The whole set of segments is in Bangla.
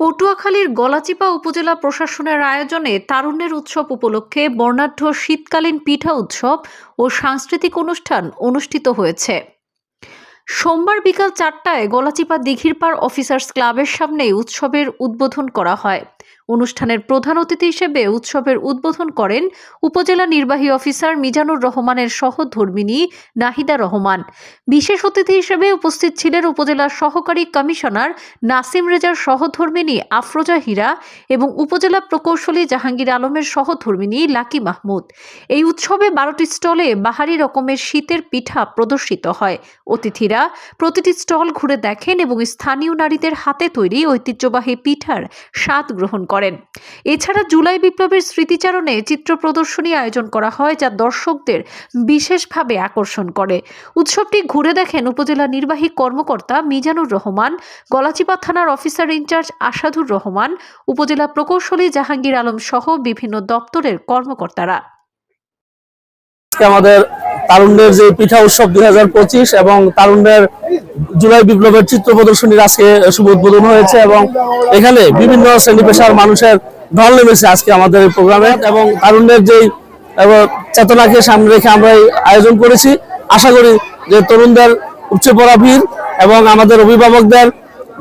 পটুয়াখালীর গলাচিপা উপজেলা প্রশাসনের আয়োজনে তারুণ্যের উৎসব উপলক্ষে বর্ণাঢ্য শীতকালীন পিঠা উৎসব ও সাংস্কৃতিক অনুষ্ঠান অনুষ্ঠিত হয়েছে। সোমবার বিকাল চারটায় গলাচিপা দিঘিরপাড় অফিসার্স ক্লাবের সামনে উৎসবের উদ্বোধন করা হয়। অনুষ্ঠানের প্রধান অতিথি হিসেবে উৎসবের উদ্বোধন করেন উপজেলা নির্বাহী অফিসার মিজানুর রহমানের সহধর্মিনী নাহিদা রহমান। বিশেষ অতিথি হিসেবে উপস্থিত ছিলেন উপজেলার সহকারী কমিশনার নাসিম রেজার সহধর্মিনী আফরোজা হীরা এবং উপজেলা প্রকৌশলী জাহাঙ্গীর আলমের সহধর্মিনী লাকি মাহমুদ। এই উৎসবে বারোটি স্টলে বাহারি রকমের শীতের পিঠা প্রদর্শিত হয়। অতিথিরা প্রতিটি স্টল ঘুরে দেখেন এবং স্থানীয় নারীদের হাতে তৈরি ঐতিহ্যবাহী পিঠার স্বাদ গ্রহণ করেন। এছাড়া জুলাই বিপ্লবের স্মৃতিচারণে চিত্র প্রদর্শনী আয়োজন করা হয় যা দর্শকদের বিশেষভাবে আকর্ষণ করে। উৎসবটি ঘুরে দেখেন উপজেলা নির্বাহী কর্মকর্তা মিজানুর রহমান, গলাচিপা থানার অফিসার ইনচার্জ আসাদুর রহমান, উপজেলা প্রকৌশলী জাহাঙ্গীর আলম সহ বিভিন্ন দপ্তরের কর্মকর্তারা। আমাদের তারুণ্যের যে পিঠা উৎসব দুই হাজার পঁচিশ এবং তারুণ্যের জুলাই বিপ্লবের চিত্র প্রদর্শনীর আজকে শুভ উদ্বোধন হয়েছে এবং এখানে বিভিন্ন শ্রেণি পেশার মানুষের ঢল নেমেছে আজকে আমাদের এই প্রোগ্রামে এবং তারুণ্যের যেই চেতনাকে সামনে রেখে আমরা এই আয়োজন করেছি। আশা করি যে তরুণদের উচ্চ পড়া ভিড় এবং আমাদের অভিভাবকদের,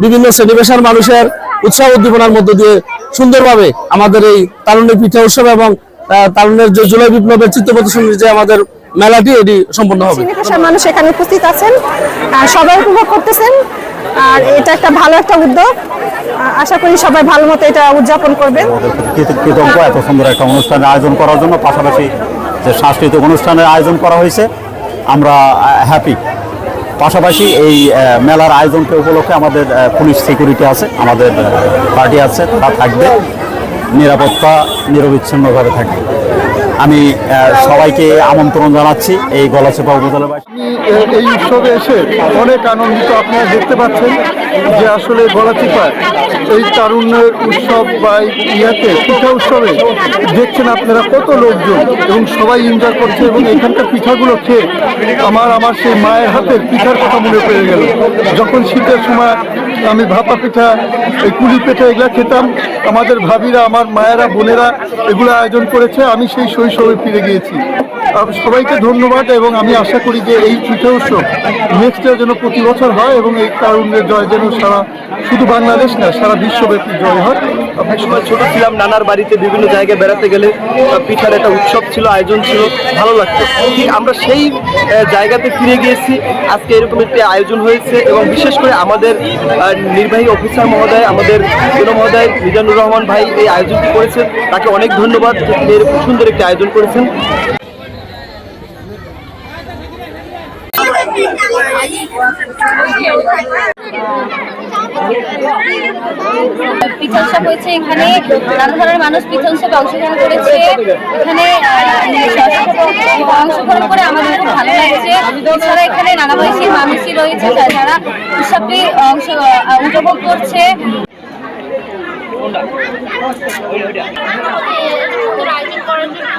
বিভিন্ন শ্রেণি পেশার মানুষের উৎসাহ উদ্দীপনার মধ্য দিয়ে সুন্দরভাবে আমাদের এই তারুণ্যের পিঠা উৎসব এবং তারুণ্যের যে জুলাই বিপ্লবের চিত্র প্রদর্শনীর যে আমাদের মেলাটি এটি সম্পন্ন হবে। শ্রেণি মানুষ এখানে উপস্থিত আছেন। আর সবাই উপভোগ করতেছেন। আর এটা একটা ভালো একটা উদ্যোগ। আশা করি সবাই ভালো মতো এটা উদযাপন করবেন। কৃতজ্ঞ এত সুন্দর একটা অনুষ্ঠানের আয়োজন করার জন্য পাশাপাশি যে সাংস্কৃতিক অনুষ্ঠানের আয়োজন করা হয়েছে আমরা হ্যাপি পাশাপাশি এই মেলার আয়োজনকে উপলক্ষে আমাদের পুলিশ সিকিউরিটি আছে আমাদের পার্টি আছে তারা থাকবে। নিরাপত্তা নিরবিচ্ছিন্নভাবে থাকবে। আমি সবাইকে আমন্ত্রণ জানাচ্ছি এই গলাচেপা আপনি এই উৎসবে এসে অনেক আনন্দিত আপনারা দেখতে পাচ্ছেন যে আসলে গলাচিপায় এই তারুণ্যের উৎসব বা ইয়াতে, পিঠা উৎসবে দেখছেন আপনারা কত লোকজন এবং সবাই এনজয় করছে এবং এখানকার পিঠাগুলো খেয়ে আমার আমার সেই মায়ের হাতের পিঠার কথা মনে পড়ে গেল। যখন শীতের সময় আমি ভাপা পিঠা, এই কুলি পিঠা এগুলা খেতাম। আমাদের ভাবিরা, আমার মায়েরা, বোনেরা এগুলো আয়োজন করেছে। আমি সেই শৈশবে ফিরে গিয়েছি। সবাইকে ধন্যবাদ এবং আমি আশা করি যে এই পিঠা উৎসব নেক্সট ইয়ার যেন প্রতি বছর হয় এবং এই তারুণ্যের জয় যেন সারা শুধু বাংলাদেশ না, সারা বিশ্বব্যাপী জয় হয় এক সময় ছোট ছিলাম, নানার বাড়িতে বিভিন্ন জায়গায় বেড়াতে গেলে পিঠার একটা উৎসব ছিল, আয়োজন ছিল, ভালো লাগতো। ঠিক আমরা সেই জায়গাতে ফিরে গিয়েছি, আজকে এরকম একটি আয়োজন হয়েছে এবং বিশেষ করে আমাদের নির্বাহী অফিসার মহোদয়, আমাদের জন মহোদয় মিজানুর রহমান ভাই এই আয়োজনটি করেছেন। তাকে অনেক ধন্যবাদ এরকম সুন্দর একটি আয়োজন করেছেন। পিঠা উৎসব হয়েছে এখানে। নানা ধরনের মানুষ পিঠা উৎসবে অংশগ্রহণ করেছে। এখানে অংশগ্রহণ করে আমাদের খুব ভালো লাগছে। এছাড়া এখানে নানা বয়সী মানুষই রয়েছে যারা উৎসবটি অংশ উপভোগ করছে। আয়োজন করার জন্য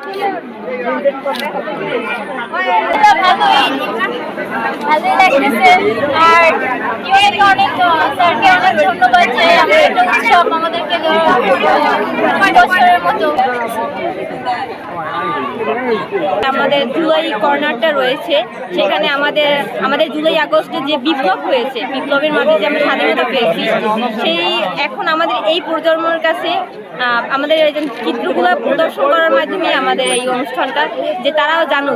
আমাদের জুলাই কর্নারটা রয়েছে। সেখানে আমাদের আমাদের জুলাই আগস্টে যে বিপ্লব হয়েছে, বিপ্লবের মাঝে যে আমরা স্বাধীনতা পেয়েছি, সেই এখন আমাদের এই প্রজন্মের কাছে আমাদের চিত্রগুলো প্রদর্শন করার মাধ্যমে আমাদের এই অনুষ্ঠানটা যে তারাও জানুক।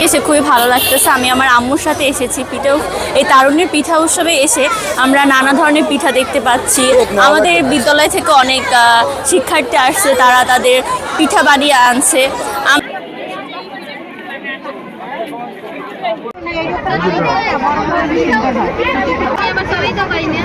এসে খুবই ভালো লাগতেছে। আমি আমার আম্মুর সাথে এসেছি পিঠা এই তারুণ্যের পিঠা উৎসবে এসে আমরা নানা ধরনের পিঠা দেখতে পাচ্ছি। আমাদের বিদ্যালয় থেকে অনেক শিক্ষার্থী আসছে তারা তাদের পিঠা বানিয়ে আনছে। আম- আমার সবাই তো পাই না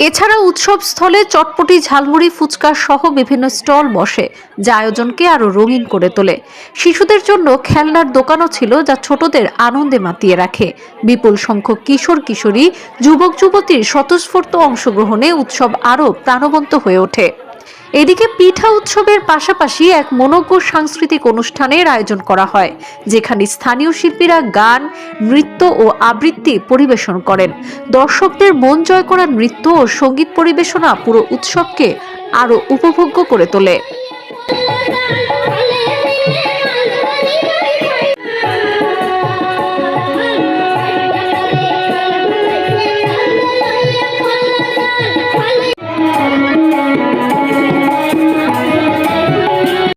এছাড়া উৎসব স্থলে চটপটি, ঝালমুড়ি, ফুচকা সহ বিভিন্ন স্টল বসে, যা আয়োজনকে আরও রঙিন করে তোলে। শিশুদের জন্য খেলনার দোকানও ছিল যা ছোটদের আনন্দে মাতিয়ে রাখে। বিপুল সংখ্যক কিশোর, কিশোরী, যুবক, যুবতীর স্বতঃস্ফূর্ত অংশগ্রহণে উৎসব আরও প্রাণবন্ত হয়ে ওঠে। এদিকে পিঠা উৎসবের পাশাপাশি এক মনোজ্ঞ সাংস্কৃতিক অনুষ্ঠানের আয়োজন করা হয়, যেখানে স্থানীয় শিল্পীরা গান, নৃত্য ও আবৃত্তি পরিবেশন করেন। দর্শকদের মন জয় করা নৃত্য ও সংগীত পরিবেশনা পুরো উৎসবকে আরও উপভোগ্য করে তোলে।